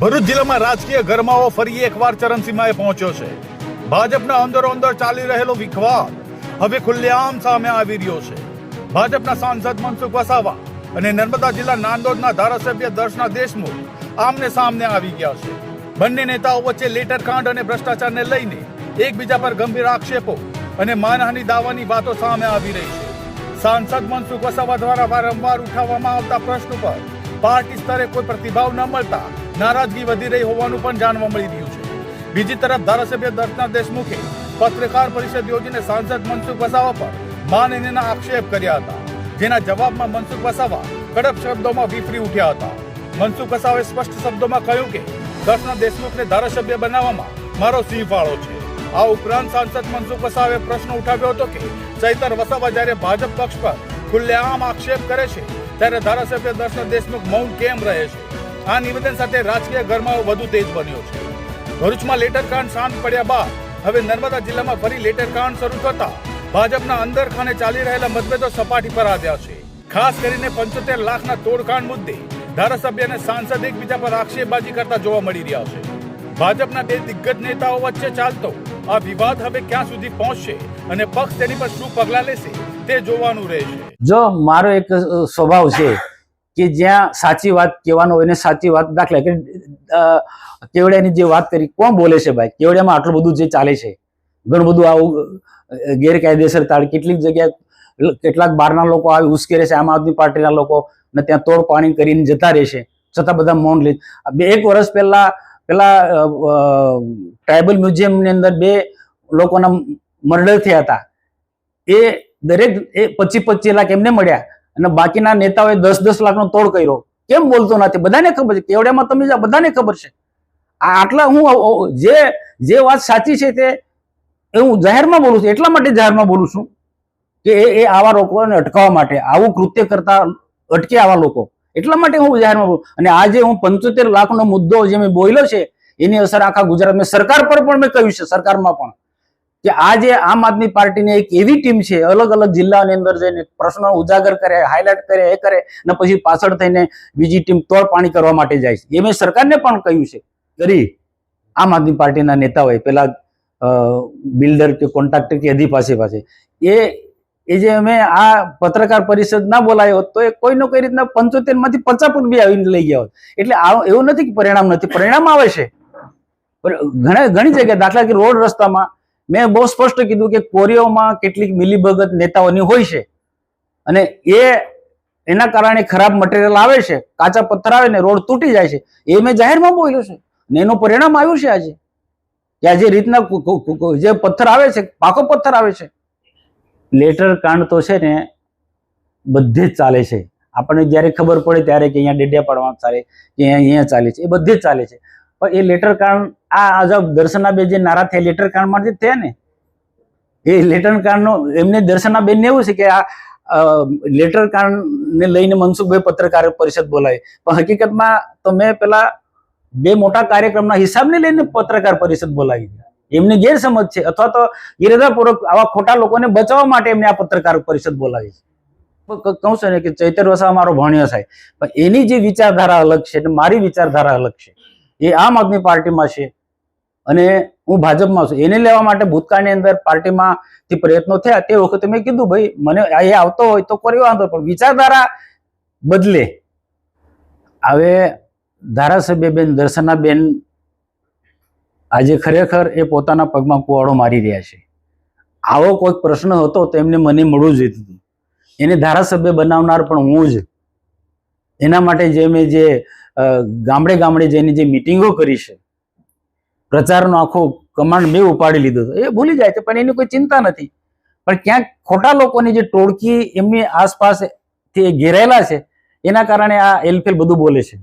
ભરૂચ જિલ્લામાં રાજકીય ગરમાવો ફરી એકવાર ચરમસીમાએ પહોંચ્યો છે. ભાજપના અંદરો અંદર ચાલી રહેલો વિખવાદ હવે ખુલ્લેઆમ સામે આવી રહ્યો છે. ભાજપના સાંસદ મનસુખ વસાવા અને નર્મદા જિલ્લા નાંદોદના ધારાસભ્ય દર્શના દેશમુખ આમને સામને આવી ગયા છે. બંને નેતાઓ વચ્ચે લેટર કાંડ અને ભ્રષ્ટાચારને લઈને એકબીજા પર ગંભીર આક્ષેપો અને માનહાની દાવાની વાતો સામે આવી રહી છે. સાંસદ મનસુખ વસાવા દ્વારા વારંવાર ઉઠાવવામાં આવતા પ્રશ્ન પર પાર્ટી સ્તરે કોઈ પ્રતિભાવ ન મળતા નારાજગી વધી રહી હોવાનું પણ જાણવા મળી રહ્યું છે. બીજી તરફ ધારાસભ્ય દર્શના દેશમુખે પત્રકાર પરિષદ યોજીને સાંસદ મનસુખ વસાવા પર માનનીયના આક્ષેપ કર્યા હતા. જેના જવાબમાં મનસુખ વસાવા કડક શબ્દોમાં વિફરી ઉઠ્યા હતા. મનસુખ વસાવાએ સ્પષ્ટ શબ્દોમાં કહ્યું કે દર્શના દેશમુખને ધારાસભ્ય બનાવવામાં મારો સિંહ ફાળો છે. આ ઉપરાંત સાંસદ મનસુખ વસાવે પ્રશ્ન ઉઠાવ્યો હતો કે, ચૈતર વસાવા જ્યારે ભાજપ પક્ષ પર ખુલ્લેઆમ આક્ષેપ કરે છે, ત્યારે ધારાસભ્ય દર્શન દેશમુખ મૌન કેમ રહે છે? આ નિવેદન સાથે રાજકીય ગરમાવો વધુ તેજ બન્યો છે. ભરૂચમાં લેટર કાંડ શાંત પડ્યા બાદ હવે નર્મદા જિલ્લામાં ફરી લેટર કાંડ શરૂ થતા ભાજપના અંદર ખાને ચાલી રહેલા મતભેદો સપાટી પર આવ્યા છે. ખાસ કરીને પંચોતેર લાખના તોડકાંડ મુદ્દે ધારાસભ્ય અને સાંસદ એકબીજા પર આક્ષેપબાજી કરતા જોવા મળી રહ્યા છે. ભાજપના બે દિગ્ગજ નેતાઓ વચ્ચે ચાલતો આ વિવાદ હવે ક્યાં સુધી પહોંચશે અને પક્ષ તેની પર શું પગલાં લેશે તે જોવાનું રહેશે. જો મારો એક સ્વભાવ છે કે જ્યાં સાચી વાત કહેવાનો હોય ને સાચી વાત દાખલા કે કેવડિયાની જે વાત કરી, કોણ બોલે છે ભાઈ? કેવડિયામાં આટલું બધું જે ચાલે છે, ઘણું બધું આવું ગેરકાયદેસર તાળ, કેટલીક જગ્યાએ કેટલાક બહારના લોકો આવી ઉશ્કેરે છે, આમ આદમી પાર્ટીના લોકો, ને ત્યાં તોડ પાણી કરીને જતા રહેશે છતાં બધા મૌન લે, બે, એક વર્ષ પહેલા પેલા ટ્રાઇબલ મ્યુઝિયમની અંદર બે લોકોના મર્ડર થયા હતા. એ દરેક, એ પચીસ પચીસ લાખ એમને મળ્યા. અને બાકીના નેતાઓએ દસ દસ લાખનો તોડ કર્યો. કેમ બોલતો નથી? બધાને ખબર છે. કેવડિયામાં તમે બધાને ખબર છે. આ આટલા હું જે જે વાત સાચી છે તે હું જાહેરમાં બોલું છું. એટલા માટે જાહેરમાં બોલું છું કે એ આવા લોકોને અટકાવવા માટે, આવું કૃત્ય કરતા અટકે આવા લોકો. એટલા માટે હું જાહેરમાં બોલું. અને આજે હું પંચોતેર લાખનો મુદ્દો જે મેં બોલ્યો છે, એની અસર આખા ગુજરાતમાં સરકાર પર પણ મેં કહ્યું છે, સરકારમાં પણ. કે આ જે આમ આદમી પાર્ટીની એક એવી ટીમ છે, અલગ અલગ જિલ્લાની અંદર જઈને પ્રશ્નો ઉજાગર કરે હાઇલાઇટ કરે, એ કરે, અને પછી પાછળ થઈને બીજી ટીમ તોડ પાણી કરવા માટે જાય છે. એ મેં સરકારને પણ કહ્યું છે કરી આમ આદમી પાર્ટીના નેતાઓએ પેલા બિલ્ડર કે કોન્ટ્રાક્ટર કે અધી પાસે પાસે, એ એ જે અમે આ પત્રકાર પરિષદ ના બોલાયો હોત તો એ કોઈ ને કોઈ રીતના પંચોતેરમાંથી પચાસ બી આવીને લઈ ગયા હોત. એટલે એવું નથી કે પરિણામ નથી, પરિણામ આવે છે. ઘણા, ઘણી જગ્યાએ દાખલા કે રોડ રસ્તામાં મેં બહુ સ્પષ્ટ કીધું કે કોરિયોમાં કેટલીક મિલીભગત નેતાઓની હોય છે. અને એ એના કારણે ખરાબ મટીરિયલ આવે છે, કાચા પથ્થર આવે ને રોડ તૂટી જાય છે. એ મેં જાહેરમાં બોલ્યો છે. ને એનું પરિણામ આવ્યું છે આજે. કે આ જે રીતના જે પથ્થર આવે છે, પાકો પથ્થર આવે છે. લેટર કાંડ તો છે ને બધે જ ચાલે છે. આપણને જ્યારે ખબર પડે ત્યારે કે અહીંયા ડેડિયા પાડવા ચાલે કે અહીંયા અહીંયા ચાલે છે, એ બધે જ ચાલે છે. પણ એ લેટર કાંડ આ અજબ દર્શનાબેન જે નારાજ થયા, લેટર કાંડમાં જે થયા ને? એ લેટર કાંડનો એમને દર્શનાબેનને એવું છે કે આ લેટર કાંડને લઈને મનસુખભાઈ પત્રકાર પરિષદ બોલાવી પણ હકીકતમાં તો મેં પેલા બે મોટા કાર્યક્રમના હિસાબને લઈને પત્રકાર પરિષદ બોલાવી એમને ગેરસમજ છે. અથવા તો ઇરાદાપૂર્વક આવા ખોટા લોકોને બચાવવા માટે એમને આ પત્રકાર પરિષદ બોલાવી છે. કહું છું ને કે ચૈતર વસાવા મારો ભણ્યો થાય પણ એની જે વિચારધારા અલગ છે અને મારી વિચારધારા અલગ છે. એ આમ આદમી પાર્ટીમાં છે. અને હું ભાજપમાં છું. એને લેવા માટે ભૂતકાળની અંદર પાર્ટીમાંથી પ્રયત્નો થયા તે વખતે મેં કીધું, ભાઈ, મને એ આવતો હોય તો કર્યો વાંધો પણ વિચારધારા બદલે. હવે ધારાસભ્યબેન દર્શનાબેન આજે ખરેખર એ પોતાના પગમાં કુવાડો મારી રહ્યા છે. આવો કોઈક પ્રશ્ન હતો તો એમને મને મળવું જોઈતું હતું. એને ધારાસભ્ય બનાવનાર પણ હું જ એના માટે જે મેં જે ગામડે ગામડે જઈને જે મિટિંગો કરી છે, પ્રચારનો આખો કમાન્ડ મેં ઉપાડી લીધો હતો. એ ભૂલી જાય છે, પણ એની કોઈ ચિંતા નથી. પણ ક્યાંક ખોટા લોકોની જે ટોળકી એમની આસપાસથી ઘેરાયેલા છે, એના કારણે આ એલફેલ બધું બોલે છે.